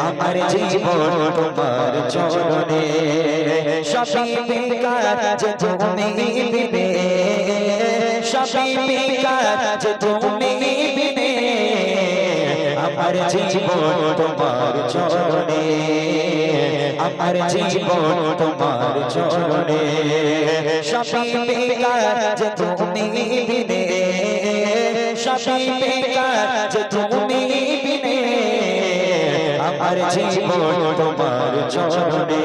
আমার জীবন তোমার চরণে। সবই বেকার তুমি বিনে আমার জীবন তোমার চরণে। আমার জীবন তোমার চরণে। সবই বেকার তুমি বিনে সবই বেকার তুমি আমার জীবন তোমার চরণে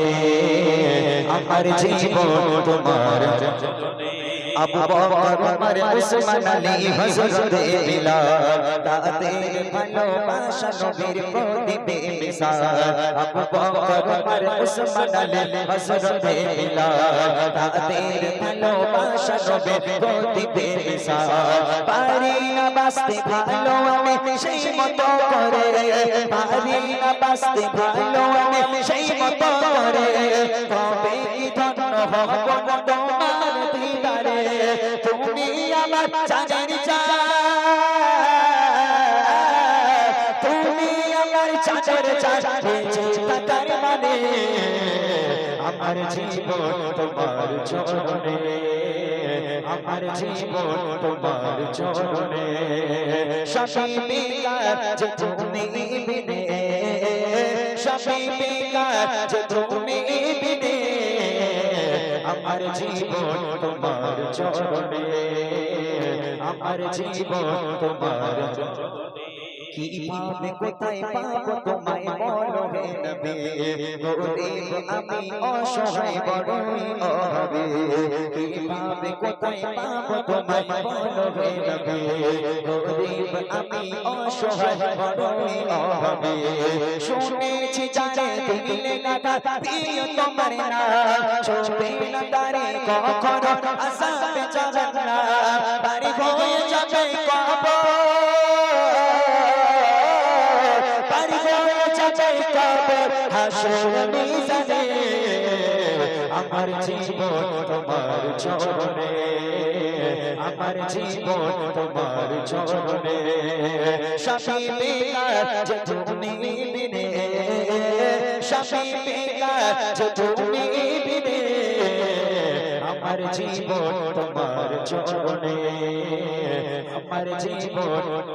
আমার জীবন তোমার আবু বকর উমর উসমান আলী হযরত বিলাল তাদের ভালোবাসা নবীর প্রদীপে মিসাল আবু বকর উমর উসমান আলী হযরত বিলাল তাদের ভালোবাসা নবীর প্রদীপে মিসাল পারি না বাঁচতে ভালো আমি তুমি আমার জানের তুমি আমার জীবন তোমার চরণে আমার জীবন তোমার চরণে। সবই বেকার যে তুমি বিনে সবই বেকার যে তুমি বিনে আমার জীবন তোমার চরণে আমার জীবন তোমার কীভাবে কোথায় পাবো তোমায় বলো হে নবী? গরিব আমি অসহায় বড়ই অভাবে কীভাবে কোথায় পাবো তোমায় বলো হে নবী? গরিব আমি অসহায় বড়ই অভাবে শুনেছি জানে দিলে না প্রিয় তোমার না। ছোটে না তারে কখনো আসামে যাবেন না। বাড়ি হয়ে যাবে কবর যাবে কবর হাসর মিজানে। আমার জীবন তোমার চরণে। আমার জীবন তোমার চরণে। সবই বেকার যে তুমি বিনে সবই বেকার যে তুমি বিনে আমার জীবন তোমার চরণে। আমার জীবন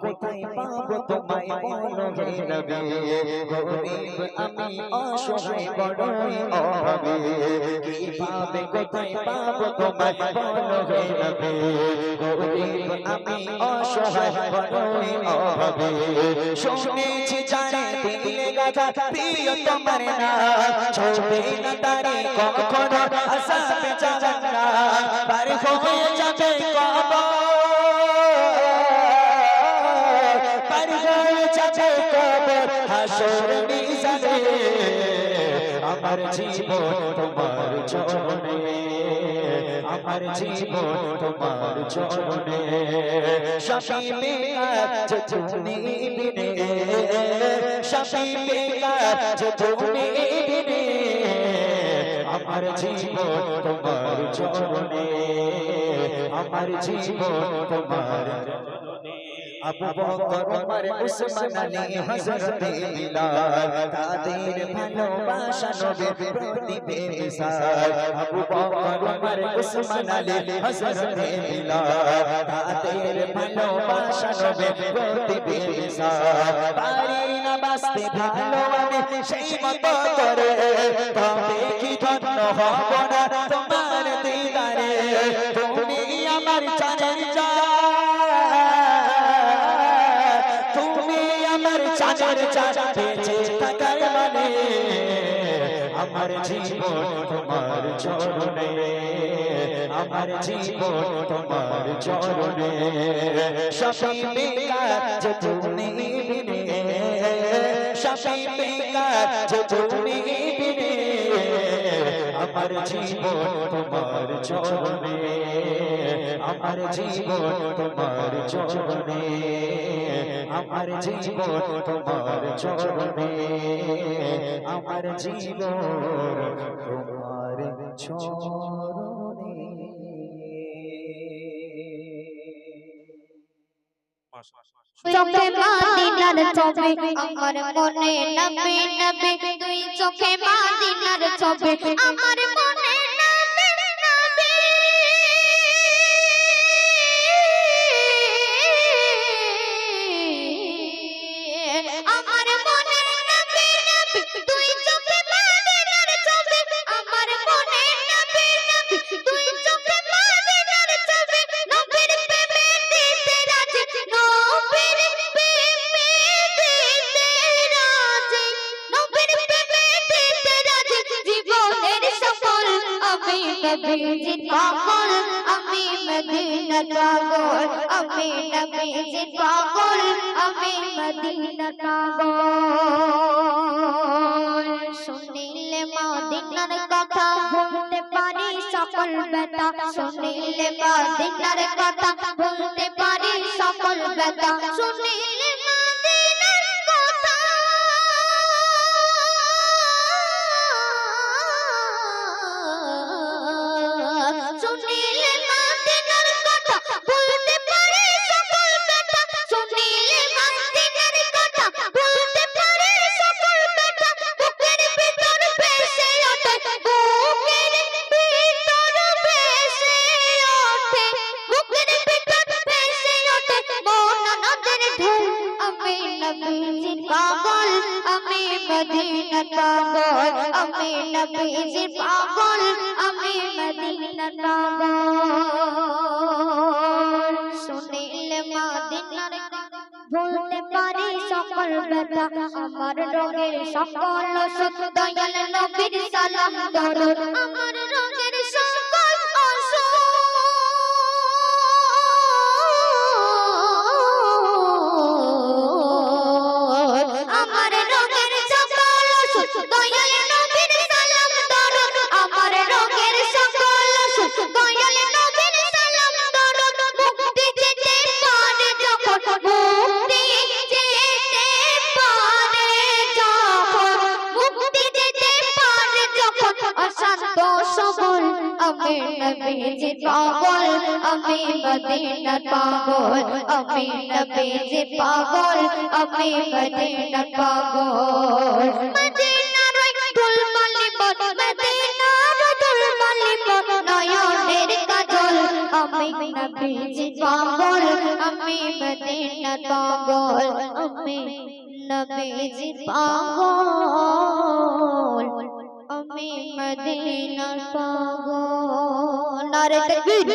কোথায় পাবো তোমায় বলো হে নবী গরিব আমি অসহায় বড়ই অভাবে কীভাবে কোথায় পাবো তোমায় বলো হে নবী গরিব আমি অসহায় বড়ই অভাবে শুনেছি জানে দিলে গাথা প্রিয় তোমার না ছোটে না তারে কখনো আসামে যাবেন না পার হয়ে যাবে কবর। আমার জীবন তোমার চরণে আমার জীবন তোমার চরণে বেকার যে তুমি বিনে বেকার যে তুমি বিনে আমার জীবন তোমার চরণে আমার জীবন তোমার আবু বকর উমর উসমান আলী হযরত বিলাল তাদের ভালোবাসা নবীর প্রদীপে মিসাল আবু বকর উমর উসমান আলী হযরত বিলাল তাদের ভালোবাসা নবীর প্রদীপে মিসাল পারি না বাঁচতে ভালো আমি সেই মতো করে তবে কি ধন্য হব না আমার চাচার চাচা বেঁচে থাকার মানে। আমার জীবন তোমার চরণে। আমার জীবন তোমার চরণে। আমার জীবন তোমার চরণে, আমার জীবন তোমার চরণে, আমার জীবন তোমার চরণে, আমার জীবন তোমার চরণে। চোখে মাদিনার ছবি আমার মনে নবে নবে চোখে ছবি আমার আমি নবীজির পাগল, আমি পাগল। আমি আমি পাগল। শুনিলে মদিনার কথা পারি সকল শুনিলে মদিনার কথা পারি সকল শুনিলে পাগল শুনিলে মদিনার বলতে পারি সকল ব্যথা। আমার রঙের সকল অসুখ দয়াল নবীর সালাম দরুদ আমার আমি নবীজির পাগল আমি মদিনার পাগল আমি নবীজির পাগল আমি মদিনার পাগল মদিনার ওই দুলবালি মন মদিনার দুলবালি মন নয়নের কাজল আমি নবীজির পাগল আমি মদিনার পাগল আমি নবীজির পাগল আমি মদিনা পাগল নারে তকবীর